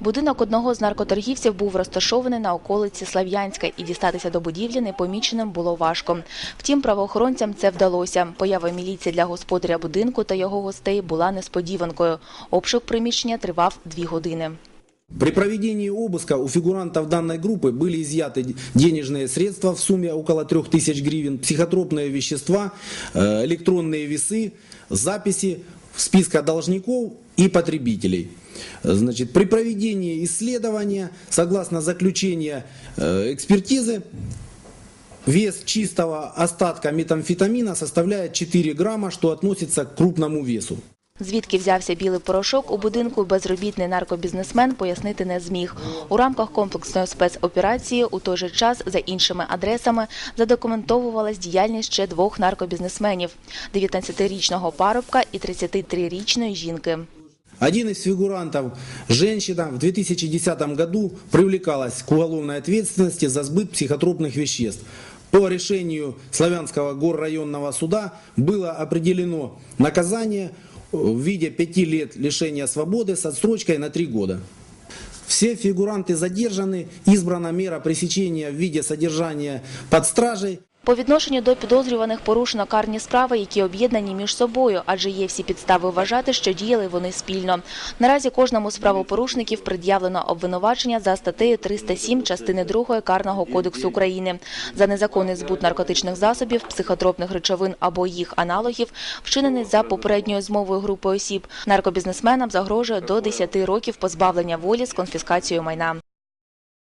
Будинок одного з наркоторгівців був розташований на околиці Слав'янська, і дістатися до будівлі непоміченим було важко. Втім, правоохоронцям це вдалося. Поява міліції для господаря будинку та його гостей була несподіванкою. Обшук приміщення тривав дві години. При проведении обыска у фигурантов данной группы были изъяты денежные средства в сумме около 3000 гривен, психотропные вещества, э, электронные весы, записи списка должников и потребителей. Значит, при проведении исследования, согласно заключения э, экспертизы, вес чистого остатка метамфетамина составляет 4 грамма, что относится к крупному весу. Звідки взявся білий порошок у будинку, безробітний наркобізнесмен пояснити не зміг. У рамках комплексної спецоперації у той же час за іншими адресами задокументовувалась діяльність ще двох наркобізнесменів – 19-річного парубка і 33-річної жінки. Один из фигурантов, женщина, в 2010 году привлекалась к уголовной ответственности за сбыт психотропных веществ. По решению Славянского горрайонного суда было определено наказание в виде пяти лет лишения свободы с отсрочкой на три года. Все фигуранты задержаны, избрана мера пресечения в виде содержания под стражей. По відношенню до підозрюваних порушено карні справи, які об'єднані між собою, адже є всі підстави вважати, що діяли вони спільно. Наразі кожному з правопорушників пред'явлено обвинувачення за статтею 307 частини 2 Карного кодексу України за незаконний збут наркотичних засобів, психотропних речовин або їх аналогів, вчинений за попередньою змовою групи осіб. Наркобізнесменам загрожує до 10 років позбавлення волі з конфіскацією майна.